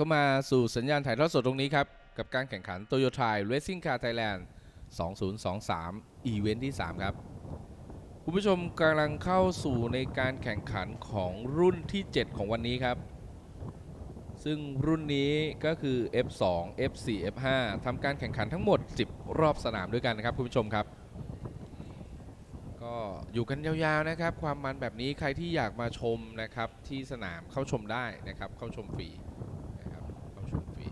เข้ามาสู่สัญญาณถ่ายทอดสดตรงนี้ครับ กับการแข่งขัน Toyota Racing Car Thailand 2023 อีเวนท์ที่ 3 ครับ คุณผู้ชมกำลังเข้าสู่ในการแข่งขันของรุ่นที่ 7 ของวันนี้ครับ ซึ่งรุ่นนี้ก็คือ F2 F4 F5 ทำการแข่งขันทั้งหมด 10 รอบสนามด้วยกันนะครับคุณผู้ชมครับ ก็อยู่กันยาวๆนะครับ ความมันแบบนี้ใครที่อยากมาชมนะครับที่สนามเข้าชมได้นะครับเข้าชมฟรีนะครับเข้าชมฟรี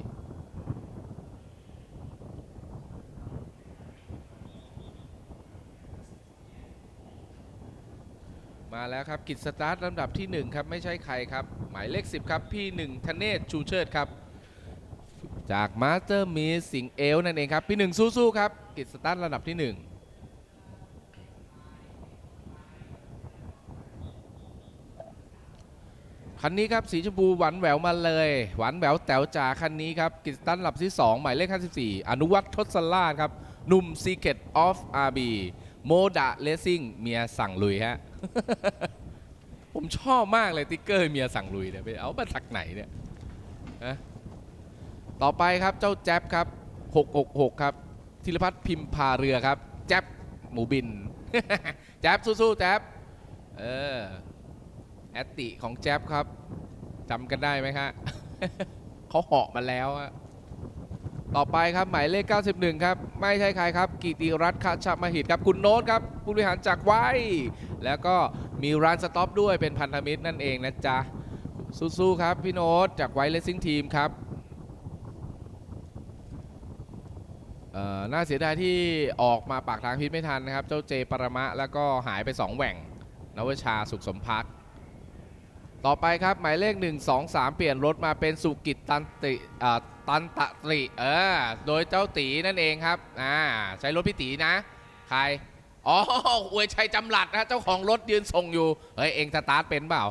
มาแล้วครับกิจสตาร์ทลำดับที่ 1 ครับ ไม่ใช่ใครครับ หมายเลข 10 ครับ พี่หนึ่งธเนศชูเชิดครับ จากมาสเตอร์มีสิงเอลนั่นเองครับ พี่หนึ่งสู้ๆครับ กิจสตาร์ทลำดับที่ 1คันนี้ครับสีชมพูหวานแหววมาเลย หวานแหววแต๋วจ๋าคันนี้ครับกิจสตันลำที่ 2 หมายเลข 54 อนุวัฒน์ทศลาชครับหนุ่ม Secret of RB โมดะเลสซิ่งเมียสั่งลุยฮะ ผมชอบมากเลยติ๊กเกอร์เมียสั่งลุยเนี่ยไปเอามาจากไหนเนี่ยนะต่อไปครับเจ้าแจ๊บครับ 666 ครับธีรพัฒน์พิมพาเรือครับ แจ๊บหมูบิน แจ๊บสู้ๆแจ๊บเออแอตติของแจ๊บครับจำกันได้ไหมฮะเขาเหาะมาแล้วอะ ต่อไปครับหมายเลข 91 ครับ ไม่ใช่ใครครับ กิติรัตน์คชมหิตครับ คุณโน้ตครับ ผู้บริหารจากไว้ แล้วก็มีร้านสต็อปด้วยเป็นพันธมิตรนั่นเองนะจ๊ะ สู้ๆครับ พี่โน้ตจากไว้เลสซิ่งทีมครับน่าเสียดายที่ออกมาปากทางพิษไม่ทันนะครับ เจ้าเจปรมะ แล้วก็หายไป 2 แหว่งนวชาสุขสมพัก ต่อไปครับ หมายเลข 1 2 3 เปลี่ยนรถมาเป็นสุกิตตันติอ่าตันตะตริเออโดยเจ้าตีนั่นเองครับอ่าใช้รถพี่ตีนะ ใครอ๋ออวยชัยจำหลัดนะเจ้าของรถยืนส่งอยู่ เฮ้ย เองสตาร์ทเป็นเปล่า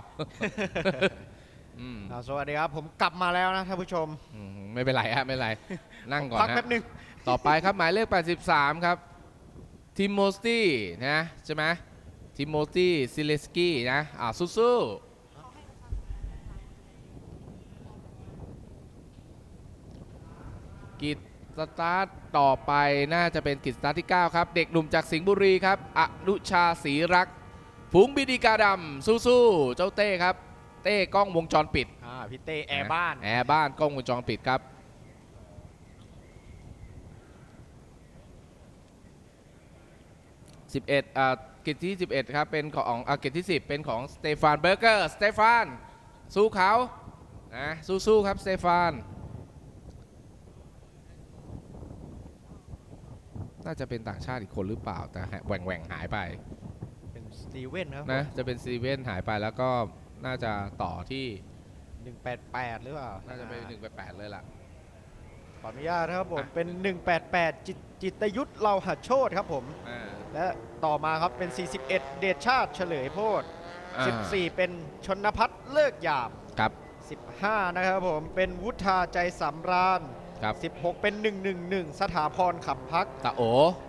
อืมอ่าสวัสดีครับ ผมกลับมาแล้วนะท่านผู้ชมอืมไม่เป็นไรฮะไม่เป็นไร นั่งก่อนพักนะ แป๊บหนึง ต่อไปครับ หมายเลข 83 ครับทิโมสตี้นะใช่ไหมทิโมสตี้ซิเลสกี้นะอ่าสู้ๆ กิจสตาร์ทต่อไปน่าจะเป็นกิจสตาร์ทที่ 9 ครับ เด็กหนุ่มจากสิงห์บุรีครับอนุชาศรีรักษ์ฝูงบิดีกาดำสู้ๆเจ้าเต้ครับ เต้กล้องวงจรปิดอ่าพี่เต้แอร์บ้าน แอร์บ้านกล้องวงจรปิดครับ 11อ่ากิจที่ 11 ครับ เป็นของอ่ากิจที่ 10 เป็นของสเตฟานเบอร์เกอร์สเตฟานสู้เขานะสู้ๆครับสเตฟาน น่าจะเป็นต่างชาติอีกคนหรือเปล่าแต่แหว่งแหว่งๆหายไปเป็นสตีเวนครับนะจะเป็นซีเว่นหายไปแล้วก็น่าจะต่อที่หนึ่งแปดแปดหรือเปล่าน่าจะเป็น1ไป8เลยล่ะ ขออนุญาตนะครับผมอะเป็น 188 จิตจิตยุทธเราหัดโชตครับผม อ่าและต่อมาครับเป็น 41 เดชชาติเฉลยโพธอ่า14 เป็นชนพัฒน์เลิกหยาบครับ15 นะครับผมเป็นวุฒาใจสำราญ ครับ 16 เป็น 111 สถาพรขับพักตาโอ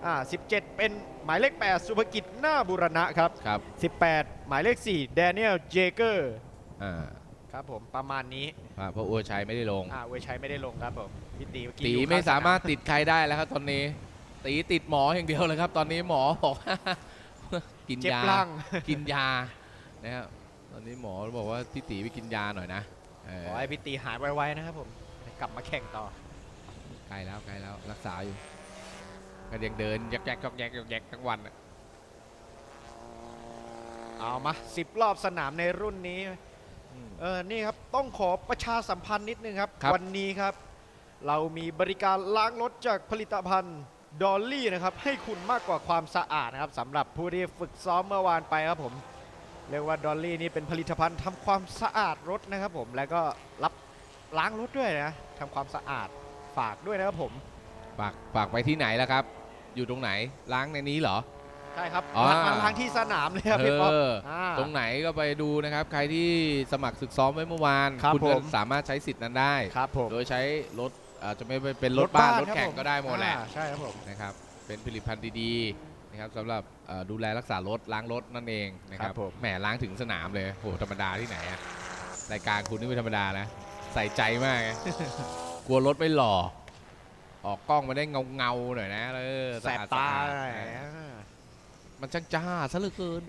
อ่า17 เป็นหมายเลข 8 สุภกิจหน้าบุรณะครับ ครับ18 หมายเลข 4 แดเนียล เจเกอร์ อ่าครับผม ประมาณนี้ครับเพราะอัวชัยไม่ได้ลง อ่าเวชัยไม่ได้ลงครับผมพี่ตีเมื่อกี้ตีอยู่ไม่ข้งสามารถติดใครได้แล้วครับตอนนี้ ตีติดหมออย่างเดียวเลยครับ ตอนนี้หมอบอกกินเจ็บยา ล่าง กินยานะครับตอนนี้หมอบอกว่าพี่ตีไปกินยาหน่อยนะเออขอให้พี่ตีหายไวๆนะครับผม กลับมาแข่งต่อ ใกล้แล้วใกล้แล้วรักษาอยู่ก็ยังเดินยักแยกยักแยกยักแยกทั้งวันอะเอามา10รอบสนามในรุ่นนี้อืมเออนี่ครับต้องขอประชาสัมพันธ์นิดนึงครับครับวันนี้ครับ เรามีบริการล้างรถจากผลิตภัณฑ์ดอลลี่นะครับให้คุณมากกว่าความสะอาดนะครับสำหรับผู้ที่ฝึกซ้อมเมื่อวานไปครับผมเรียกว่าดอลลี่นี่เป็นผลิตภัณฑ์ทำความสะอาดรถนะครับผมแล้วก็รับล้างรถด้วยนะทำความสะอาด ฝากด้วยนะครับผมฝากฝากไปที่ไหนแล้วครับ อยู่ตรงไหนล้างในนี้เหรอ ใช่ครับอ๋อล้างล้างที่สนามเลยครับพี่ป๊อปเอออ่า ตรงไหนก็ไปดูนะครับ ใครที่สมัครศึกซ้อมไว้เมื่อวานครับณก็ผม สามารถใช้สิทธิ์นั้นได้ ครับผม โดยใช้รถอาจจะไม่เป็นรถบ้านรถคบแข่งผมก็ได้หมดแหละ อ่าใช่ครับผม นะครับ เป็นผลิตภัณฑ์ดีๆนะครับสำหรับเอ่อดูแลรักษารถล้างรถนั่นเองนะครับครับผม แหมล้างถึงสนามเลยโหธรรมดาที่ไหนอะรายการคุณนี่ไม่ธรรมดานะ ใส่ใจมากไง กลัวรถไม่หล่อ ออกกล้องมาได้เงาเงาๆหน่อยนะเออแสบะอดตาสะอดหน่อยมันช่างจ้าซะเหลือเกิน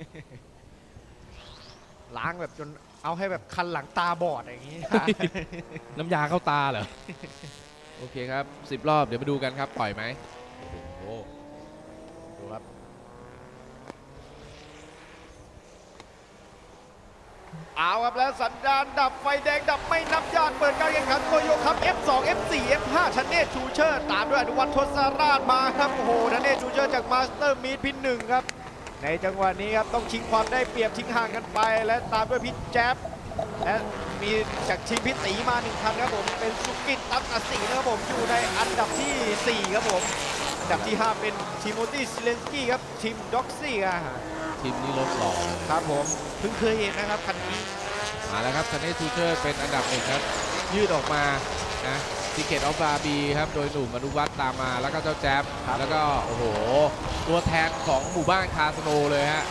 ล้างแบบจนเอาให้แบบคันหลังตาบอดอย่างนี้ น้ำยาเข้าตาเหรอ โอเคครับสิบรอบเดี๋ยวมาดูกันครับ ปล่อยไหมโอ้โห ดูครับ เอาครับแล้วสัญญาณดับไฟแดงดับไม่นับญาติเปิดการแข่งขันโตโยครับ F2 F4 F5 ชันเนตชูเชอร์ตามด้วยอนุวัฒน์ทศราชมาครับ โอ้โหชันเนตชูเชอร์จากมาสเตอร์มีดพินหนึ่งครับ ในจังหวะนี้ครับ ต้องชิงความได้เปรียบทิ้งห่างกันไป และตามด้วยพิแจ๊บและมีจากทีมพิตีมาหนึ่งคันครับผม เป็นสุกิตตัตสีนะครับผมอยู่ในอันดับทีสี่ 4 ครับผมอันดับที่ 5 เป็นทิโมธีซิเลนสกี้ครับทีมด็อกซี่ครับ ทีมนี้รถหล่อเลยครับผมเพิ่งเคยเห็นนะครับคันนี้มาแล้วครับคันนี้ทูเชอร์เป็นอันดับหนึ่งครับ ยืดออกมานะติเกตออฟบาร์บีครับ โดยหนุ่มอนุวัฒน์ตามมาแล้วก็เจ้าแจ๊บครับแล้วก็โอ้โห ตัวแทนของหมู่บ้านคาสโนเลยฮะ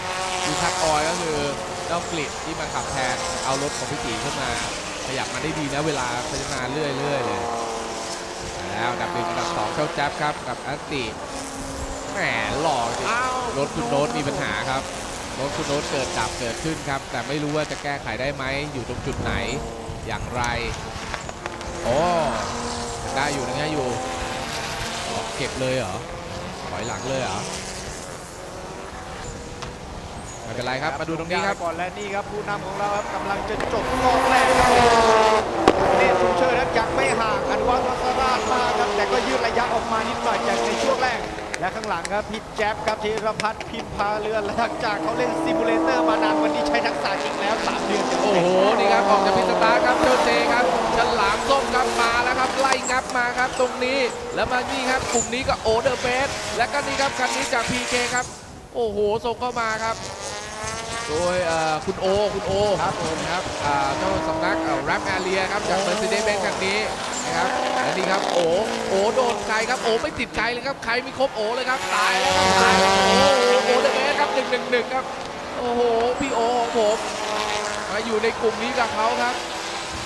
ดูทักออยก็คือเจ้ากลิดที่มาขับแทนเอารถของพี่ตีขึ้นมา ขยับมาได้ดีนะเวลาพัฒนาเรื่อยๆเลยมาแล้วอันดับหนึ่งอันดับสองเจ้าแจ๊บครับกับอัตติแห มหล่อจริงอ้าวรถคุณโน้ตมีปัญหาครับรถคุณโน้ตเกิดดับเกิดขึ้นครับ แต่ไม่รู้ว่าจะแก้ไขได้ไหมอยู่ตรงจุดไหนอย่างไรโอ้ได้อยู่นะเนี่ยอยู่อ๋อเก็บเลยเหรอถอยหลังเลยเหรอไม่เป็นไรครับมาดูตรงนี้ครับก่อนและนี่ครับผู้นำของเราครับกำลังจะจบรอบแรกครับเนตชูเชอร์นั้นยังไม่ห่างอนุวัฒน์วัฒราชมากครับแต่ก็ยืดระยะออกมานิดหน่อยจากในช่วง แรกและข้างหลังครับพิดแจ๊บครับธีรพัฒน์พิมพาเรือนหลังจากเขาเล่นซิมูเลเตอร์มานานวันนี้ใช้ทักษะจริงแล้ว3เดือนเต็มๆโอ้โหนี่ครับออกจากพิษสตาร์ทครับเจ้าเจครับฉลามส้มครับมาแล้วครับไล่งับมาครับตรงนี้แล้วมานี่ครับกลุ่มนี้ก็โอเดอร์เบสและก็นี่ครับคันนี้จาก PK ครับโอ้โหส่งเข้ามาครับ โดยเอ่อคุณโอ คุณโอครับผมนะครับอ่าเจ้าสำนักแรปแอเรียครับจาก Mercedes-Benz คันนี้นะครับและนี่ครับโอโอโดนใครครับโอไม่ติดใครเลยครับใครมีครบโอเลยครับตายแล้วครับตายแล้วโอ้โหโอเดอร์เบสครับหนึ่งหนึ่งหนึ่งครับโอ้โหพี่โอของผมมาอยู่ในกลุ่มนี้กับเขาครับ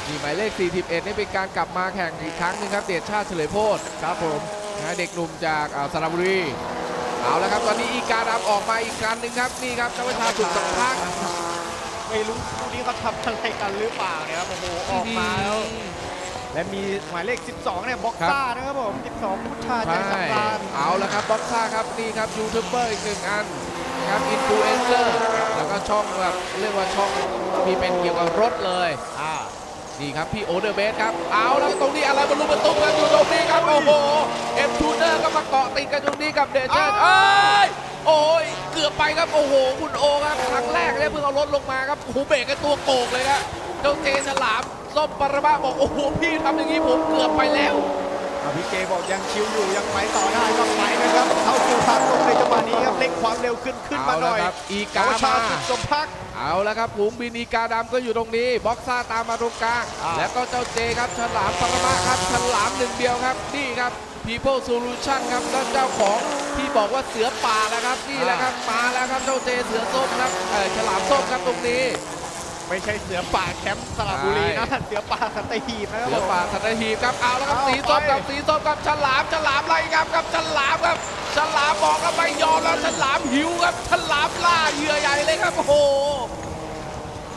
นี่หมายเลข 41 นี่เป็นการกลับมาแข่งอีกครั้งหนึงครับเดชชาติเฉลยโพธครับผมนะเด็กหนุ่มจากอ่าสระบุรี เอาแล้วครับตอนนี้อีกาดำออกมาอีกครั้งหนึ่งครับนี่ครับเจ้าประชาสุดสัมพักไม่รู้คู่นี้เขาทำอะไรกันหรือเปล่าเนี่ยครับโอ้โหออกมาแล้ว และมีหมายเลข 12 เนี่ยบ็อกซ่านะครับผม 12 พุทธาใจใช่สำราญเอาแล้วครับบ็อกซ่าครับนี่ครับยูทูบเบอร์อีกหนึ่งอันครับอินฟลูเอนเซอร์แล้วก็ช่องแบบเรียกว่าช่องที่เป็นเกี่ยวกับรถเลยอ่า นี่ครับพี่โอเดอร์เบสครับเอาแล้วตรงนี้อะไรบรรลุประตูกันอยู่ตรงนี้ครับโอ้โหเอ็มทูเนอร์ก็มาเกาะติดกันตรงนี้กับเดชเชนเอ้ยโอ้ยเกือบไปครับโอ้โหคุณโอครับครั้งแรกเลยเพิ่งเอารถลงมาครับโอ้โหเบรกกันตัวโกกเลยครับเจ้าเจฉลามส้มปรมาบอกโอ้โหพี่ทำอย่างนี้ผมเกือบไปแล้วอะ พี่เจบอกยังชิวอยู่ยังไปต่อได้ก็ไปนะครับเข้าสู่ทางตรงในจังหวะนี้ครับเร่งความเร็วขึ้นขึ้นมาเอาหละน่อยครับอีกากาวชามาสุดสมพักดิ์เอาแล้วครับฝูงบินอีกาดำก็อยู่ตรงนี้บ็อกซ่าตามมาตรงกลางอ่าแล้วก็เจ้าเจครับฉลามปรมาครับฉลามหนึ่งเดียวครับนี่ครับ People Solution ครับแล้วเจ้าของที่บอกว่าเสือป่านะครับนี่แหละครับมาแล้วครับเจ้าเจเสือส้มครับเออฉลามส้มครับตรงนี้ ไม่ใช่เสือป่าแคมป์สระบุรีนะเสือป่าสัตหีบนะครับเสือผมป่าสัตหีบครับเอาแล้วครับเอาสีส้มไปกับสีส้มกับฉลามฉลามไล่ครับกับฉลามครับฉลามบอกแล้วไม่ยอมแล้วฉลามหิวครับฉลามล่าเหยื่อใหญ่เลยครับโอ้โห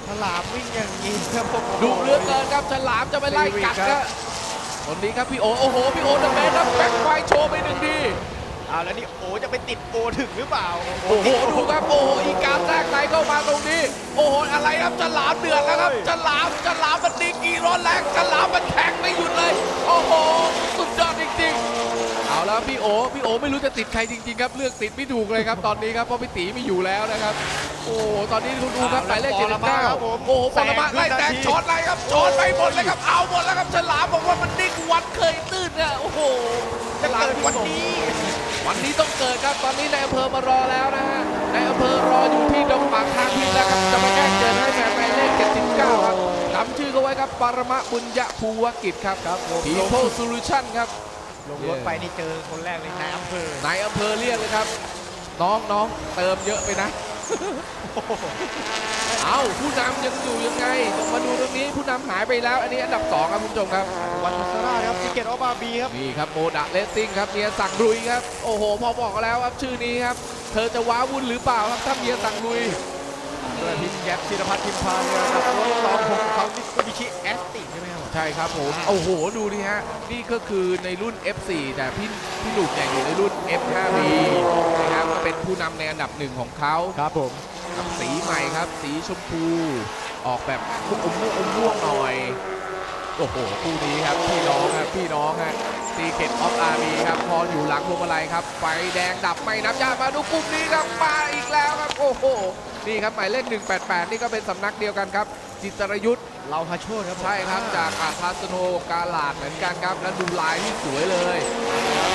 ฉลามวิ่งอย่างนี้ครับผมดุเลือเกินครับฉลามจะไปไล่กัดซีวิกครันะบคนนี้ครับพี่โอโอ้โหพี่โอเดอะแมนครับแบ็คไฟโชว์ไปหนึ่งที เอาแล้วนี่โอจะไปติดโอถึงหรือเปล่า โอ้โหดูครับโอ้โหอีการแทรกไหนเข้ามาตรงนี้ โอ้โหอะไรครับฉลามเดือดแล้วครับฉลามฉลามมันดีกรีร้อนแรงฉลามมันแข็งไม่หยุดเลย โอ้โหสุดยอดจริงๆ เอาแล้วพี่โอพี่โอไม่รู้จะติดใครจริงๆครับเลือกติดไม่ถูกเลยครับตอนนี้ครับเพราะพี่ตีไม่อยู่แล้วนะครับ โอ้โหตอนนี้คุณดูครับหมายเลขเจ็ดสิบเก้าโอ้โหปรมาไล่แตกช็อตไล่ครับช็อตไปหมดเลยครับเอาหมดแล้วครับฉลามบอกว่ามันนิ่งวัดเคยตื้นเนี่ยโอ้โหจะเกิดวันนี้ วันนี้ต้องเกิดครับตอนนี้ในอำเภอมารอแล้วนะฮะในอำเภอรออยู่ที่ดงปากทางพิษแล้วครับจะมาแก้เกิดให้แฟนหมายเลข79ครับจำชื่อเขาไว้ครับปรมะบุญยภูวกิจครับครับผม People Solution ครับลงรถไปนี่เจอคนแรกเลยนายอำเภอนายอำเภอเรียกเลยครับ น้องน้องเติมเยอะไปนะ เอาผู้นำยังอยู่ยังไงต้องมาดูตรงนี้ผู้นำหายไปแล้ว อันนี้อันดับ2ครับคุณผู้ชมครับวันทัสราครับซิกเก็ตออฟอาร์บีครับนี่ครับโมดะเลสซิ่งครับเมียสั่งลุยครับโอ้โหพอบอกแล้วครับชื่อนี้ครับ เธอจะว้าวุ่นหรือเปล่าครับถ้าเมียสั่งลุยด้วยพิมแก๊ปศิรพัฒน์พิมพาเนี่ยกับรถสองหกเขามิตซูบิชิแอสติ ใช่ไหมครับใช่ครับผมโอ้โหดูดิฮะ นี่ก็คือในรุ่น F4 แต่พี่พี่หนุ่มเนี่ยอยู่ในรุ่น F5B นะครับก็เป็นผู้นำในอันดับหนึ่งของเขาครับผมกับสีใหม่ครับ สีชมพู ออกแบบอมม่วงอมม่วงหน่อย โอ้โหคู่นี้ครับพี่น้องครับพี่น้องฮะซีเกตออฟอาร์บีครับ พออยู่หลังพวงมาลัยครับ ไฟแดงดับไม่นับญาติมาดูกลุ่มนี้ครับมาอีกแล้วครับ โอ้โห นี่ครับหมายเลข188 นี่ก็เป็นสำนักเดียวกันครับ จิตรยุทธ์ เราฮาโชดครับผมใช่ครับจากอาคาสโนกาลาดเหมือนกันครับแล้วดูลายที่สวยเลย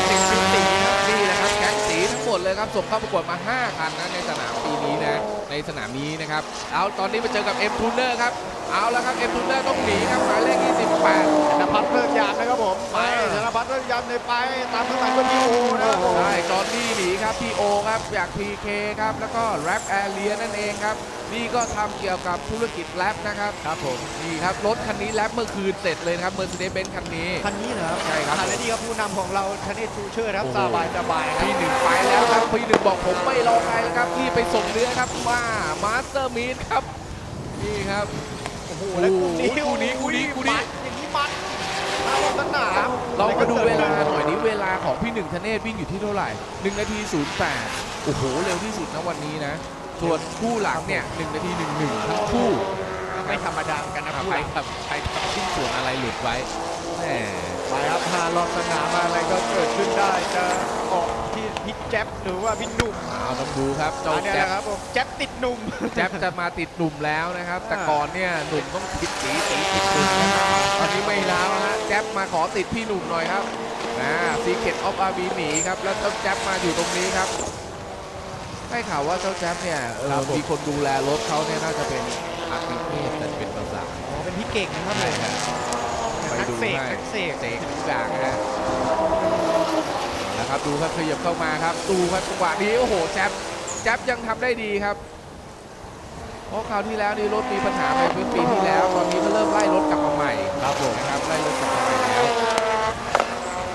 สิงห์สีครับนี่นะครับแก๊งสีทั้งหมดเลยครับส่งเข้าประกวดมา 5 คันนะในสนามปีนี้นะในสนามนี้นะครับเอาตอนนี้มาเจอกับ M Tuner ครับเอาแล้วครับ M Tuner ต้องหนีครับหมายเลข28ธนพัฒน์เลิกยามนะครับผมไปธนพัฒน์เลิกยามเลยไปตามข้างหลังก็พีโอนะครับผมใช่จอห์น นี่หนีครับพี่โอครับอยาก PK ครับแล้วก็แรปแอเรียนั่นเองครับนี่ก็ทำเกี่ยวกับธุรกิจแรปนะครับครับผมนี่ครับรถคันนี้แรปเมื่อคืนเสร็จเลยนะครับ Mercedes-Benz คันนี้คันนี้นะครับใช่ครับคันนี้ครับผู้นำของเราชนิดชูเชอร์ครับโอ้โหสบายสบายครับพี่หนึ่งไปแล้วครับพี่หนึ่งบอกผมไม่รอใครแล้วครับรีบไปส่งเนื้อครับมามาสเตอร์มีดครับนี่ครับโอ้โหแล้วคู่นี้คู่นี้คู่นี้คู่นี้มัดอย่างนี้มัดหน้า สนามเรามาดูเวลาหน่อยนี้เวลาของพี่หนึ่งธเนศวิ่งอยู่ที่เท่าไหร่1นาที 08 โอ้โห เร็วที่สุดนะวันนี้นะ ส่วนคู่หลังเนี่ย1นาที 11 ทั้งคู่ ไม่ธรรมดาเหมือนกันนะอะคู่ใครหลังครับใครทำชิ้นส่วนอะไรหลุดไว้แหม ไปครับพารอบสนามอะไรก็เกิดขึ้นได้จะออกที่พี่แจ๊บหรือว่าพี่หนุ่มเอาต้องดูครับเจ้าอันเนี้ยแจ๊บนะครับผมแจ๊บติดหนุ่ม แจ๊บจะมาติดหนุ่มแล้วนะครับ แต่อ่าก่อนเนี่ยหนุ่มต้องติดสีสีติดหนุ่มนะครับตอนนี้ไม่แล้วฮะแจ๊บมาขอติดพี่หนุ่มหน่อยครับนะซีเกตออฟอาร์บีหนีครับแล้วเจ้าแจ๊บมาอยู่ตรงนี้ครับได้ข่าวว่าเจ้าแจ๊บเนี่ยเออมีคนดูแลรถเขาเนี่ยน่าจะเป็นอาร์ติเทพแต่เป็นภาษาอ๋อเป็นพี่เก่งนะครับผมไปนัก ดูเสกให้นักเสกเสกทุกอย่างนะฮะนะครับดูครับขยับเข้ามาครับ ดูครับจังหวะนี้โอ้โหแจ๊บแจ๊บยังทำได้ดีครับเพราะคราวที่แล้วนี่รถมีปัญหาไปเมื่อปีที่แล้วตอนนี้ก็เริ่มไล่รถกลับมาใหม่ครับผมนะครับไล่รถกลับมาใหม่แล้ว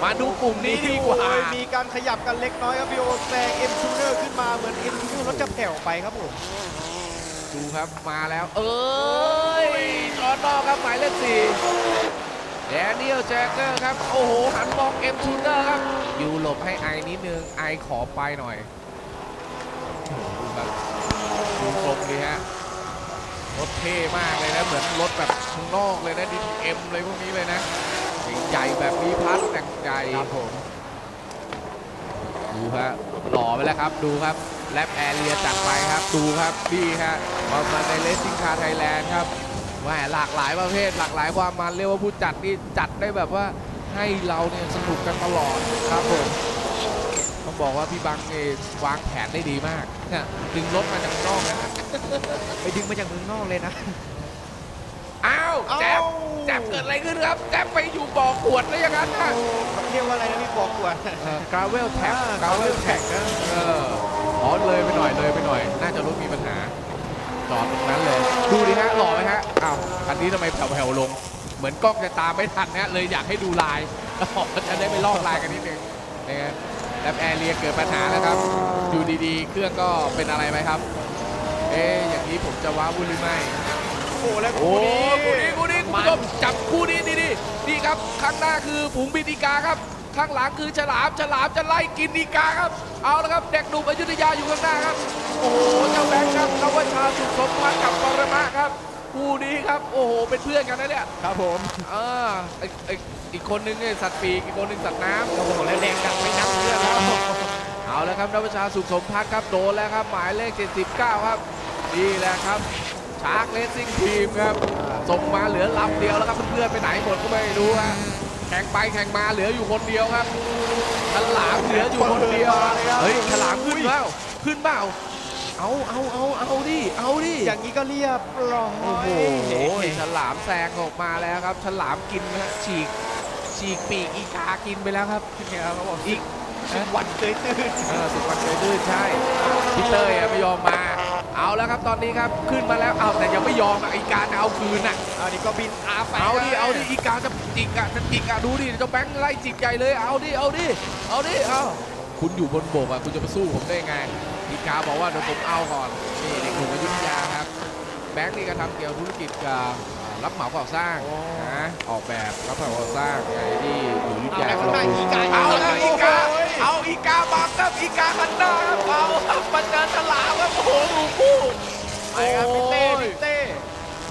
มาดูกลุ่มนี้ดีกว่าโอ้ยมีการขยับกันเล็กน้อยครับพี่โอแซงเอ็มชูเนอร์ขึ้นมาเหมือนเอ็มชูเนอร์รถจะแผ่วไปครับผมดูครับมาแล้ว เอ้ยจอร์นอกครับหมายเลขสี่ แดเนียลแจ็คเกอร์ครับ โอ้โห หันมองเอ็มชูเนอร์ครับ อยู่หลบให้ไอนิดนึง ไอขอไปหน่อยโอ้โหดูครับดูทรงดีฮะรถเท่มากเลยนะ เหมือนรถแบบข้างนอกเลยนะดีเอ็มเลยพวกนี้เลยนะใหญ่ๆแบบมีพัดแต่งใจครับผมดูครับหล่อไปแล้วครับดูครับแลปแอเรียจัดไปครับดูครับนี่ฮะมามาในเลสซิ่งคาร์ไทยแลนด์ครับ แหมหลากหลายประเภทหลากหลายความมันเรียกว่าผู้จัดนี่จัดได้แบบว่าให้เราเนี่ยสนุกกันตลอดครับผมต้องบอกว่าพี่บังเนี่ยวางแผนได้ดีมากเนี่ยดึงรถมาจากนอกนะไปดึงมาจากเมืองนอกเลยนะอ้าวแจ๊บแจ๊บเกิดอะไรขึ้นครับแจ๊บไปอยู่บ่อขวดแล้วอย่างนั้นนะเรียกว่าอะไรนะพี่บอกกวนกราเวลแท็กกาเวลแท็กนะเอออ๋อเลยไปหน่อยเลยไปหน่อย น่าจะรถมีปัญหา จอดตรงนั้นเลย ดูดิฮะหล่อไหมฮะอ้าวคันนี้ทำไมแผ่วๆลง เหมือนกล้องจะตามไม่ทันนะเลยอยากให้ดูลายจะได้ไปลอกลายกันนิดนึงนะฮะแล้วแอร์เรียเกิดปัญหาแล้วครับอยู่ดีๆ เครื่องก็เป็นอะไรไหมครับ เอ๊ะอย่างนี้ผมจะว้าวุ่นหรือไม่โอ้แล้วโอ้คู่นี้คู่นี้คู่นี้คุณผู้ชมจับคู่นี้นี่นี่นี่ครับข้างหน้าคือผงบินอีกาครับ ข้างหลังคือฉลามฉลามจะไล่กินอีกาครับ เอาละครับเด็กหนุ่มอยุธยาอยู่ข้างหน้าครับ โอ้โหเจ้าแบงค์ครับนวชาสุขสมพันธ์กับปรมะครับคู่นี้ครับโอ้โหเป็นเพื่อนกันนะเนี่ยครับผมเออไอไออีกคนนึงเนี่ยสัตว์ปีกอีกคนนึงสัตว์น้ำโอ้โหแล้วแดงดังไม่นับเพื่อนแล้วเอาแล้วครับนวชาสุขสมพัฒน์ครับโดนแล้วครับหมายเลข 79 ครับนี่แหละครับชาร์กเลสซิ่งทีมครับส่งมาเหลือลำเดียวแล้วครับเพื่อนๆไปไหนหมดก็ไม่รู้ฮะ แข่งไปแข่งมาเหลืออยู่คนเดียวครับฉลามเหลืออยู่คนเดียวเฮ้ยฉลามขึ้นแล้วขึ้นเปล่าเอาเอาเอาเอาดิเอาดิอย่างนี้ก็เรียบร้อยโอ้โหฉลามแซงออกมาแล้วครับฉลามกินนะฮะฉีกฉีกปีกอีกากินไปแล้วครับเนี่ยเขาบอกอีกวันเตยตื่นเออสุดวันเคยดื้นใช่พี่เต้ยอะไม่ยอมมา เอาแล้วครับตอนนี้ครับขึ้นมาแล้วเอาแต่ยังไม่ยอมอะอีกาจะเอาคืนอะเอาดิก็บินอาไปเอาดิเอาดิอีกาจะจิกอะจะจิกอะดูดิเจ้าแบงค์ไล่จิกใหญ่เลยเอาดิเอาดิเอาดิเอาคุณอยู่บนบกอะคุณจะมาสู้ผมได้ไงอีกาบอกว่าเดี๋ยวผมเอาก่อนนี่เด็กหนุ่มอยุธยาครับ แบงค์นี่ก็ทำเกี่ยวธุรกิจกับรับเหมาก่อสร้างนะออกแบบรับเหมาก่อสร้างไงที่อยู่อยุธเอายาแล้วข้างหน้าอีกาเอาแล้วอีกาโย เอาอีกาบังครับอีกาคันหน้าครับเอาครับมาเจอฉลามครับโอ้โหดูคู่ไปครับพี่เต้พี่เต้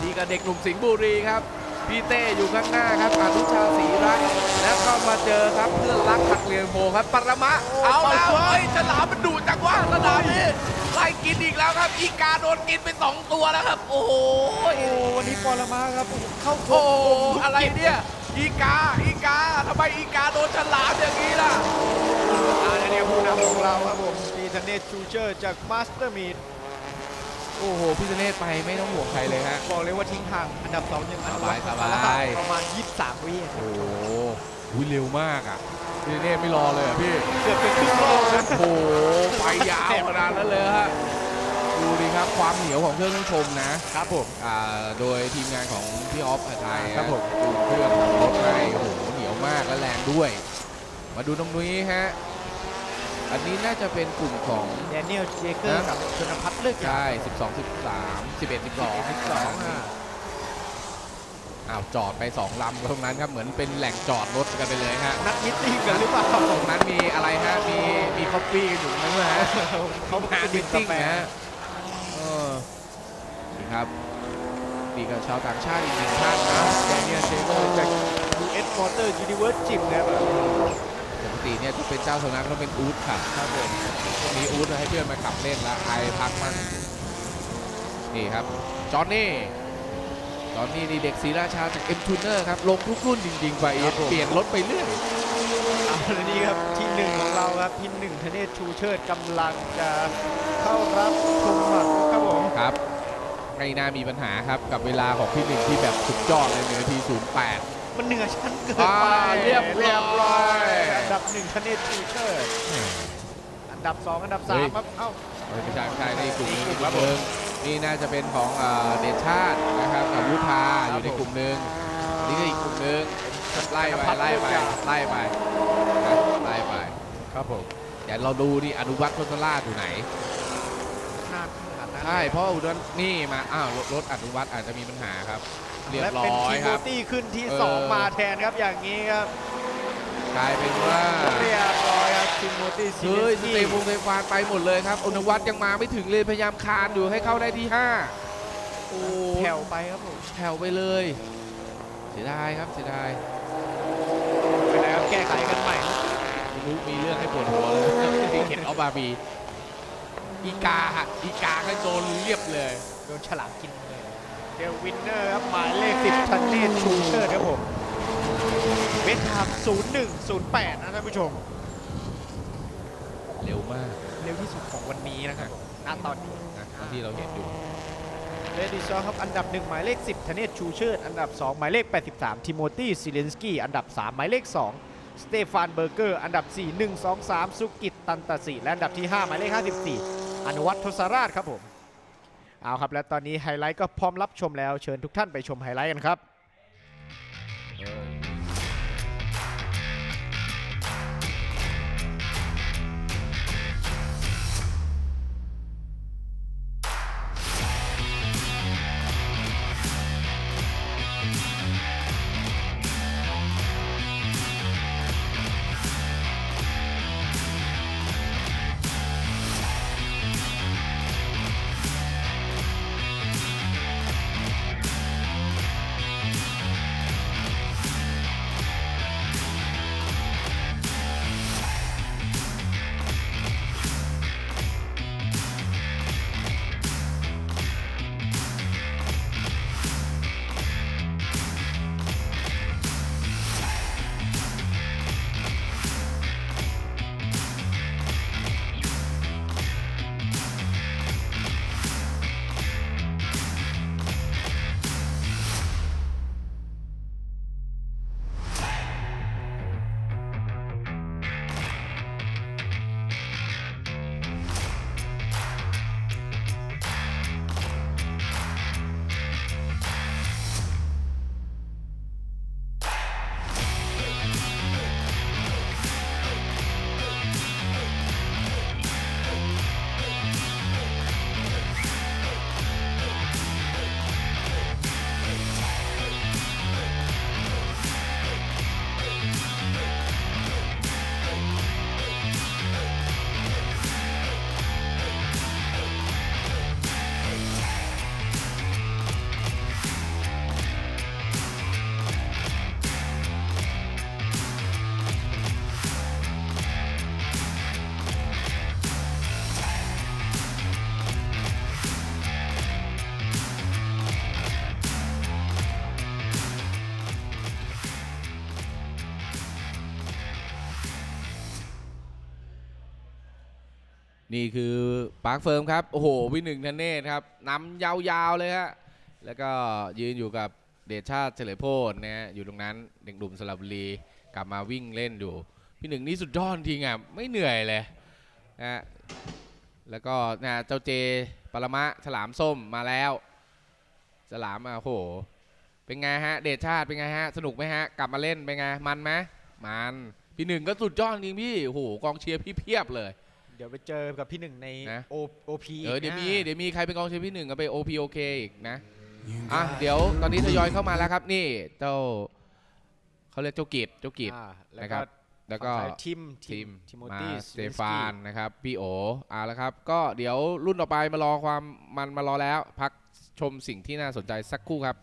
นี่กับเด็กหนุ่มสิงห์บุรีครับพี่เต้อยู่ข้างหน้าครับอนุชาศรีรักแล้วก็มาเจอครับเพื่อนรักหักเรียนโพครับปรมะเอาแล้วเฮ้ยฉลามมันดุ วะระดับนี้ไล่กินอีกแล้วครับ อีกาโดนกินไปสองตัวแล้วครับ โอ้โหโอ้วันนี้ปรมาครับเข้าโถโอ้โหอะไรเนี่ยอีกาอีกาทำไมอีกาโดนฉลามอย่างนี้ล่ะอ่าเนี่ยผู้นำของเราครับผมปีธเนศชูเชอร์จากมาสเตอร์มีดโอ้โหพี่เสเนศไปไม่ต้องห่วงใครเลยฮะบอกเลยว่าทิ้งห่างอันดับ2ยังอันดับสบายสบายประมาณ 23 วิโอ้โห อุ๊ยเร็วมากอะพี่เสเนศไม่รอเลยอะพี่เกือบเป็นครึ่งรอบนะโอ้โหไปยาวขนาดนั้นเลยฮะดูดิครับความเหนียวของเครื่องเครื่องชมนะครับผมอ่าโดยทีมงานของพี่ออฟอาไทยครับผมดูเครื่องรถให้โอ้โหเหนียวมากและแรงด้วย มาดูน้องนุ้ยฮะอันนี้น่าจะเป็นกลุ่มของแดเนียลเจเกอร์นะกับชนพัฒน์เลิกยาใช่12 13 11 12 12 อะอ้าวจอดไป2ลำตรงนั้นครับเหมือนเป็นแหล่งจอดรถกันไปเลยฮะนัดมิตติ้งกันหรือเปล่าตรงนั้นมีอะไรฮะมีมีคอฟฟี่กันอยู่ตรงนั้นด้วยฮะเขางานดื่มิมทกาติ้งแฟนะฮะเออนี่ครับนี่ก็ชาวต่างชาติอีกหนึ่งท่านนะแดเนียลเจเกอร์จาก US Motor Universe Gym นะครับปกติเนี่ยที่เป็นเจ้าสำนักต้องเป็นอูดค่ะครับผมช่วงนี้อูดให้เพื่อนมาขับเล่นแล้วไอพักมั่งนี่ครับจอห์นนี่ จอห์นนี่นี่เด็กศรีราชาจากเอ็มทูเนอร์ครับ ลงทุกรุ่นจริงๆไปเปลี่ยนรถไปเรื่อย เอาละนี่ครับที่หนึ่งของเราครับที่หนึ่งธเนศชูเชิดกำลังจะเข้ารับชมหมัดครับผม ครับไม่น่ามีปัญหาครับกับเวลาของพี่หนึ่งที่แบบสุดยอดเลยในนาที 08 มันเหนือชั้นเกินอ่าไปเรียบร้อย อันดับหนึ่งธเนศชูเชิดอันดับสองอันดับสาเฮ้มยครับเอ้าเฮ้ยไม่ใช่ไม่ใช่นี่กลุ่มหนึงอีอีกกกลุ่กลุ่มมหนึง นี่น่าจะเป็นของอ่าเดชชาตินะครับกับวุฒาครับอยู่ในกลุ่มหนึงนี่ก็อีกกลุ่มหนึงไล่ไปพัฒน์ไล่ไปลูกยางไล่ไปนะไล่ไปครับผมเดี๋ยวเราดูดิอนุวัฒน์ทศราชอยู่ไหนหน้าขนาดนั้นใช่เพราะอุดรนี่มาอ้าวรถรถอนุวัฒน์อาจจะมีปัญหาครับเรียบและร้เป็นอยทีคโมรับตี้ขึ้นที่เออสองมาแทนครับอย่างนี้ครับ กลายเป็นว่าเรียบร้อยครับทีโมตี้ซีเฮ้ยสเลเตสฟกี้งเตฟานไปหมดเลยครับ อนุวัฒน์ยังมาไม่ถึงเลยพยายามคานอยู่ให้เข้าได้ที่ห้าโอ้แผ่วไปครับผมแผ่วไปเลย เสียดายครับเสียดายเป็นไรครับแก้ไขกันใหม่รู้มีเรื่องให้ปวดหัวเลยที่เข็นเอาบาร์บีอีกาฮะอีกาก็โดนเรียบเลยโดนฉลามกินเลยเดลวินเนอร์ครับหมายเลขสิบชันเนตชูเชิดครับผม เวทไทม์0108 นะท่านผู้ชม เร็วมากเร็วที่สุดของวันนี้นะครับณตอนนี้นะที่เราเห็นอยู่เลดี้ซอครับ อันดับ 1 หมายเลข 10ธเนศชูเชิด อันดับ 2 หมายเลข 83 ทิโมธีซิเลนสกี้ อันดับ 3 หมายเลข 2 สเตฟานเบอร์เกอร์ อันดับ 4 1 2 3 สุกิตตันตสีและอันดับที่ 5 หมายเลข 54 อนุวัฒน์ทศราชครับผม เอาครับ และตอนนี้ไฮไลท์ก็พร้อมรับชมแล้ว เชิญทุกท่านไปชมไฮไลท์กันครับ นี่คือปาร์คเฟิร์มครับ โอ้โหพี่หนึ่งธเนศครับนำยาวๆเลยฮะแล้วก็ยืนอยู่กับเดชชาติเฉลยโพธนะฮะอยู่ตรงนั้นเด็กหนุ่มสระบุรีกลับมาวิ่งเล่นอยู่ พี่หนึ่งนี่สุดยอดจริงอะไม่เหนื่อยเลยนะฮะแล้วก็นะเจ้าเจปรมะฉลามส้มมาแล้วฉลามอะโอ้โห เป็นไงฮะ เดชชาติเป็นไงฮะ สนุกไหมฮะ กลับมาเล่นเป็นไงมันไหมมัน พี่หนึ่งก็สุดยอดจริงพี่โอ้โหกองเชียร์พี่เพียบเลย เดี๋ยวไปเจอกับพี่หนึ่งในนะ โอโอพีเออเดี๋ยวมีเดี๋ยวมีใครเป็นกองเชียร์พี่หนึ่งก็ไป OPOK อีกนะอะเดี๋ยวตอนนี้ทยอยเข้ามาแล้วครับนี่เจ้าเขาเรียกเจ้ากิจเจ้ากิจอ่าแล้วนะคก็รับแล้วก็ ฝั่งซ้ายทีมทีมทิโมมาธีสเตฟานนะครับพี่โออ่าแล้วครับ ก็เดี๋ยวรุ่นต่อไปมารอความมันมารอแล้ว พักชมสิ่งที่น่าสนใจสักครู่ครับ